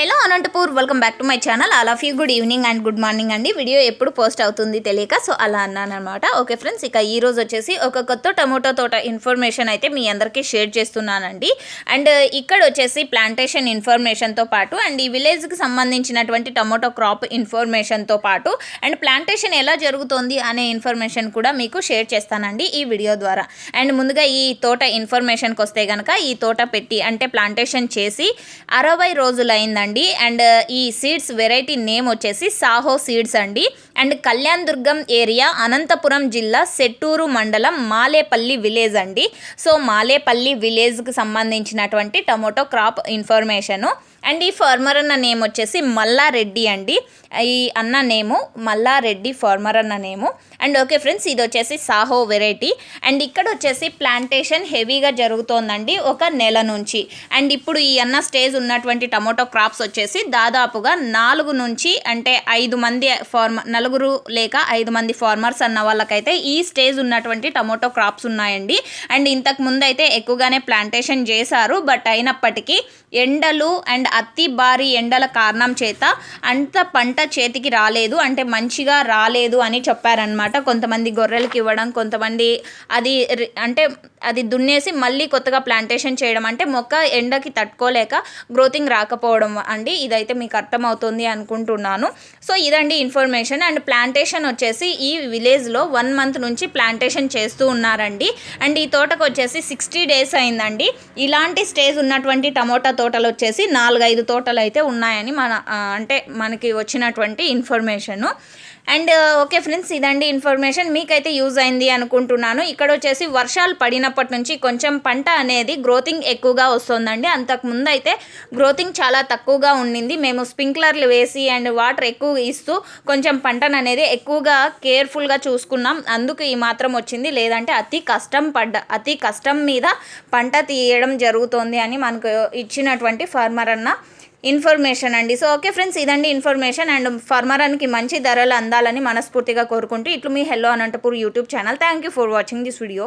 Hello Anantapur welcome back to my channel all of you good evening and good morning అండి. Video ఎప్పుడు post అవుతుంది తెలియక so అలా అన్నాను అనమాట ఓకే ఫ్రెండ్స్ ఇక ఈ రోజు వచ్చేసి ఒక కొత్త టమోటో తోట ఇన్ఫర్మేషన్ అయితే మీ అందరికీ షేర్ చేస్తున్నానండి. అండ్ uh, ఇక్కడ వచ్చేసి ప్లాంటేషన్ ఇన్ఫర్మేషన్తో పాటు అండ్ ఈ విలేజ్కి సంబంధించినటువంటి టమోటో క్రాప్ ఇన్ఫర్మేషన్తో పాటు అండ్ ప్లాంటేషన్ ఎలా జరుగుతోంది అనే ఇన్ఫర్మేషన్ కూడా మీకు షేర్ చేస్తానండి ఈ వీడియో ద్వారా. అండ్ ముందుగా ఈ తోట ఇన్ఫర్మేషన్కి వస్తే కనుక ఈ తోట పెట్టి అంటే ప్లాంటేషన్ చేసి అరవై రోజులు అండి. అండ్ ఈ సీడ్స్ వెరైటీ నేమ్ వచ్చేసి సాహో సీడ్స్ అండి. And Kalyan Durgam area Anantapuram జిల్లా సెట్టూరు మండలం మాలేపల్లి విలేజ్ అండి. సో మాలేపల్లి విలేజ్కి సంబంధించినటువంటి టమోటో క్రాప్ ఇన్ఫర్మేషను అండ్ ఈ ఫార్మర్ అన్న నేమ్ వచ్చేసి మల్లారెడ్డి అండి. ఈ అన్న నేము మల్లారెడ్డి ఫార్మర్ అన్న నేము. అండ్ ఓకే ఫ్రెండ్స్ ఇది వచ్చేసి సాహో వెరైటీ. అండ్ ఇక్కడ వచ్చేసి ప్లాంటేషన్ హెవీగా జరుగుతోందండి ఒక నెల నుంచి. అండ్ ఇప్పుడు ఈ అన్న స్టేజ్ ఉన్నటువంటి టమోటో క్రాప్స్ వచ్చేసి దాదాపుగా నాలుగు నుంచి అంటే ఐదు మంది ఫార్మర్ నలుగురు లేక ఐదు మంది ఫార్మర్స్ అన్న వాళ్ళకైతే ఈ స్టేజ్ ఉన్నటువంటి టమోటో క్రాప్స్ ఉన్నాయండి. అండ్ ఇంతకు ముందు అయితే ఎక్కువగానే ప్లాంటేషన్ చేశారు. బట్ అయినప్పటికీ ఎండలు అండ్ అతి భారీ ఎండల కారణం చేత అంత పంట చేతికి రాలేదు అంటే మంచిగా రాలేదు అని చెప్పారనమాట కొంతమంది గొర్రెలకి ఇవ్వడం కొంతమంది అది అంటే అది దున్నేసి మళ్ళీ కొత్తగా ప్లాంటేషన్ చేయడం అంటే మొక్క ఎండకి తట్టుకోలేక గ్రోతింగ్ రాకపోవడం అండి. ఇదైతే మీకు అర్థమవుతుంది అనుకుంటున్నాను. సో ఇదండి ఇన్ఫర్మేషన్. అండ్ ప్లాంటేషన్ వచ్చేసి ఈ విలేజ్లో వన్ మంత్ నుంచి ప్లాంటేషన్ చేస్తూ ఉన్నారండి. అండ్ ఈ తోటకు వచ్చేసి సిక్స్టీ డేస్ అయిందండి. ఇలాంటి స్టేజ్ ఉన్నటువంటి టమోటా తోటలు వచ్చేసి నాలుగు నాలుగైదు తోటలు అయితే ఉన్నాయని మన అంటే మనకి వచ్చినటువంటి ఇన్ఫర్మేషను. అండ్ ఓకే ఫ్రెండ్స్ ఇదండి ఇన్ఫర్మేషన్. మీకైతే యూజ్ అయింది అనుకుంటున్నాను. ఇక్కడ వచ్చేసి వర్షాలు పడినప్పటి నుంచి కొంచెం పంట అనేది గ్రోతింగ్ ఎక్కువగా వస్తుందండి. అంతకుముందు అయితే గ్రోతింగ్ చాలా తక్కువగా ఉండింది. మేము స్ప్రింక్లర్లు వేసి అండ్ వాటర్ ఎక్కువ ఇస్తూ కొంచెం పంటను అనేది ఎక్కువగా కేర్ఫుల్గా చూసుకున్నాం. అందుకు ఈ మాత్రం వచ్చింది. లేదంటే అతి కష్టం పడ్డ అతి కష్టం మీద పంట తీయడం జరుగుతోంది అని మనకు ఇచ్చినటువంటి ఫార్మర్ అన్న ఇన్ఫర్మేషన్ అండి. సో ఓకే ఫ్రెండ్స్ ఇదండి ఇన్ఫర్మేషన్ అండ్ ఫార్మరానికి మంచి ధరలు అందాలని మనస్ఫూర్తిగా కోరుకుంటూ ఇట్లు మీ hello Anantapur YouTube channel. Thank you for watching this video.